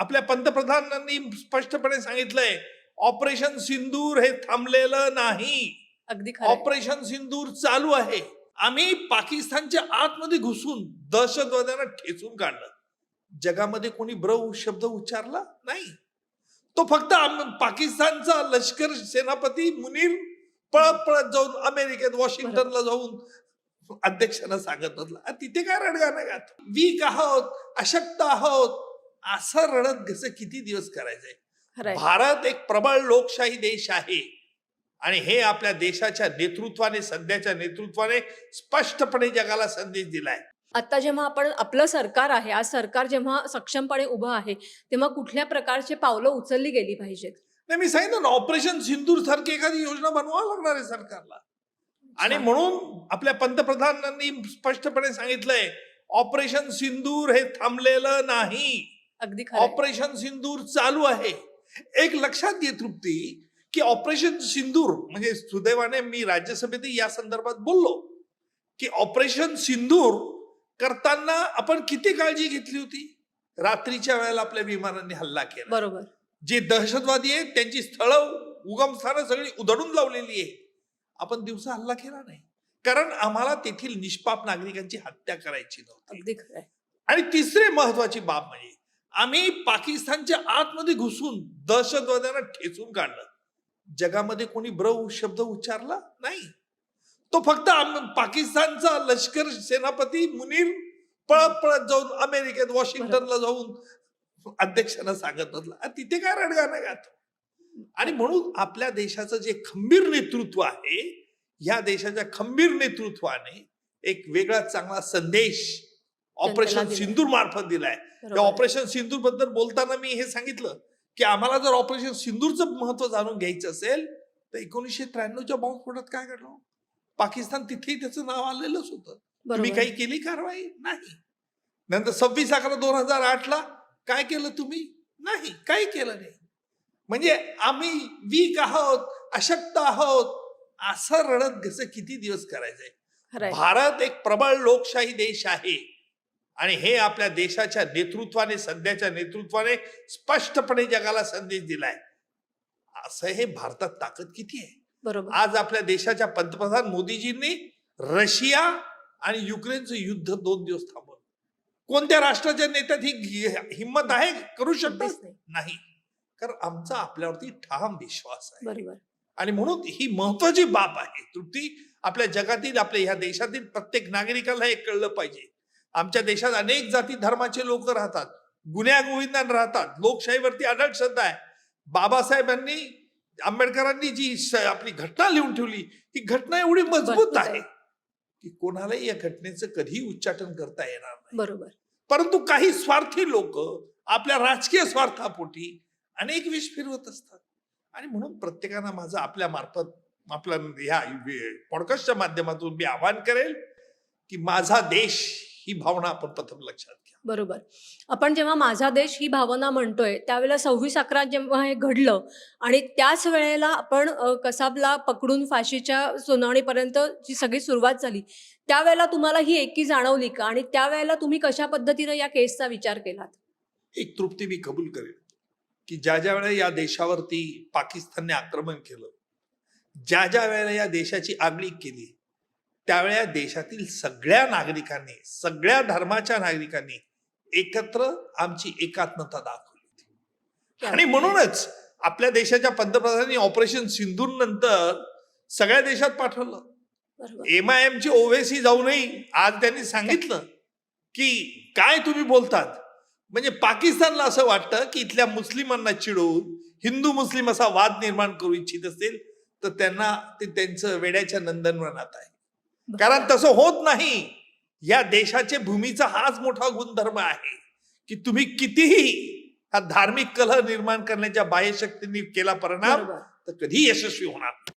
आपल्या पंतप्रधानांनी स्पष्टपणे सांगितलंय ऑपरेशन सिंदूर हे थांबलेलं नाही. अगदी. ऑपरेशन सिंदूर चालू आहे. आम्ही पाकिस्तानच्या आतमध्ये घुसून दहशतवाद्यांना ठेचून काढलं. जगामध्ये कोणी ब्रव शब्द उच्चारला नाही. तो फक्त पाकिस्तानचा लष्कर सेनापती मुनीर पळत पळत जाऊन अमेरिकेत वॉशिंग्टनला जाऊन अध्यक्षांना सांगत होता "आ, तिथे काय रडगाणं गात? वीक आहोत अशक्त आहोत. असं रडत कसं किती दिवस करायचंय. भारत एक प्रबळ लोकशाही देश आहे. आणि हे आपल्या देशाच्या नेतृत्वाने सध्याच्या नेतृत्वाने स्पष्टपणे जगाला संदेश दिलाय. आता जेव्हा आपण आपलं सरकार आहे आज सरकार जेव्हा सक्षमपणे उभं आहे तेव्हा कुठल्या प्रकारचे पावलं उचलली गेली पाहिजेत? नाही मी सांगितलं ना ऑपरेशन सिंदूर सारखी एखादी योजना बनवावी लागणार आहे सरकारला. आणि म्हणून आपल्या पंतप्रधानांनी स्पष्टपणे सांगितलंय ऑपरेशन सिंदूर हे थांबलेलं नाही. अगदी. ऑपरेशन सिंदूर चालू आहे. एक लक्षात घे तृप्ती की ऑपरेशन सिंदूर म्हणजे सुदैवाने मी राज्यसभेत या संदर्भात बोललो की ऑपरेशन सिंदूर करताना आपण किती काळजी घेतली होती? रात्रीच्या वेळेला आपल्या विमानांनी हल्ला केला. बरोबर. जे दहशतवादी आहेत त्यांची स्थळं उगमस्थानं सगळी उधळून लावलेली आहे आपण दिवसा हल्ला केला नाही. कारण आम्हाला तेथील निष्पाप नागरिकांची हत्या करायची नव्हती. अगदी खरं आहे. आणि तिसरी महत्वाची बाब म्हणजे आम्ही पाकिस्तानच्या आतमध्ये घुसून दहशतवाद्यांना ठेचून काढलं. जगामध्ये कोणी ब्रव शब्द उच्चारला नाही. तो फक्त पाकिस्तानचा लष्कर सेनापती मुनीर पळत पळत जाऊन अमेरिकेत वॉशिंग्टनला जाऊन अध्यक्षांना सांगत "आ, तिथे काय रडगाणं गात? आणि म्हणून आपल्या देशाचं जे खंबीर नेतृत्व आहे या देशाच्या खंबीर नेतृत्वाने एक वेगळा चांगला संदेश ऑपरेशन. सिंदूर मार्फत दिलाय. त्या. ऑपरेशन सिंदूरबद्दल बोलताना मी हे सांगितलं की आम्हाला जर ऑपरेशन सिंदूरचं महत्त्व जाणून घ्यायचं असेल तर एकोणीसशे त्र्याण्णवच्या बॉम्बस्फोटात काय घडलं पाकिस्तान तिथेही त्याचं नाव आलेलंच होतं. तुम्ही. काही केली कारवाई? नाही. नंतर सव्वीस अकरा दोन हजार आठ ला काय केलं तुम्ही? नाही काही केलं नाही. म्हणजे आम्ही वीक आहोत अशक्त आहोत असं रडत कसं किती दिवस करायचंय. भारत एक प्रबळ लोकशाही देश आहे. आणि हे आपल्या देशाच्या नेतृत्वाने सध्याच्या नेतृत्वाने स्पष्टपणे जगाला संदेश दिलाय. असं हे भारतात ताकद किती आहे? बरोबर. आज आपल्या देशाच्या पंतप्रधान मोदीजींनी रशिया आणि युक्रेनचं युद्ध दोन दिवस थांबवलं. कोणत्या राष्ट्राच्या नेत्यात ही हिंमत आहे? करू अगदीच नाही. नाही. कारण आमचा आपल्यावरती ठाम विश्वास आहे. बरोबर. आणि म्हणून ही महत्वाची बाब आहे. तृप्ती आपल्या जगातील आपल्या ह्या देशातील प्रत्येक नागरिकाला हे कळलं पाहिजे. आमच्या देशात अनेक जाती धर्माचे लोक राहतात. गुन्ह्या गोविंदान राहतात. लोकशाहीवरती अडट श्रद्धा आहे. बाबासाहेबांनी आंबेडकरांनी जी आपली घटना लिहून ठेवली ही घटना एवढी मजबूत आहे. की कोणालाही या घटनेचं कधीही उच्चाटन करता येणार नाही. बरोबर. परंतु काही स्वार्थी लोक आपल्या राजकीय स्वार्थापोटी अनेक विष फिरवत असतात. आणि म्हणून प्रत्येकानं माझं आपल्या मार्फत आपल्या ह्या पॉडकास्टच्या माध्यमातून मी आवाहन करेल की माझा देश ही भावना आपण प्रथम लक्षात घ्या. बरोबर. आपण जेव्हा माझा देश ही भावना म्हणतोय त्यावेळेला सव्वीस अकरा जेव्हा हे घडलं आणि त्याच वेळेला आपण कसाबला पकडून फाशीच्या सुनावणीपर्यंत जी सगळी सुरुवात झाली त्यावेळेला तुम्हाला ही एकी जाणवली का? आणि त्यावेळेला तुम्ही कशा पद्धतीनं या केसचा विचार केलात? एक तृप्ती मी कबूल करेन की ज्या ज्या वेळेला या देशावरती पाकिस्तानने आक्रमण केलं ज्या ज्या वेळेला या देशाची आगळीक केली त्यावेळेला देशातील सगळ्या नागरिकांनी सगळ्या धर्माच्या नागरिकांनी एकत्र आमची एकात्मता दाखवली होती. आणि म्हणूनच आपल्या देशाच्या पंतप्रधानांनी ऑपरेशन सिंधूर नंतर सगळ्या देशात पाठवलं. एम आय एमची ओवेसी जाऊनही आज त्यांनी सांगितलं की काय तुम्ही बोलतात? म्हणजे पाकिस्तानला असं वाटतं की इथल्या मुस्लिमांना चिडवून हिंदू मुस्लिम असा वाद निर्माण करू इच्छित असतील तर त्यांना ते त्यांचं वेड्याच्या नंदनवनात आहे. कारण तसं होत नाही या देशाचे भूमीचा हाच मोठा गुणधर्म आहे की तुम्ही कितीही हा धार्मिक कलह निर्माण करण्याच्या बाह्यशक्तींनी केला परिणाम तर कधी यशस्वी होणार नाही.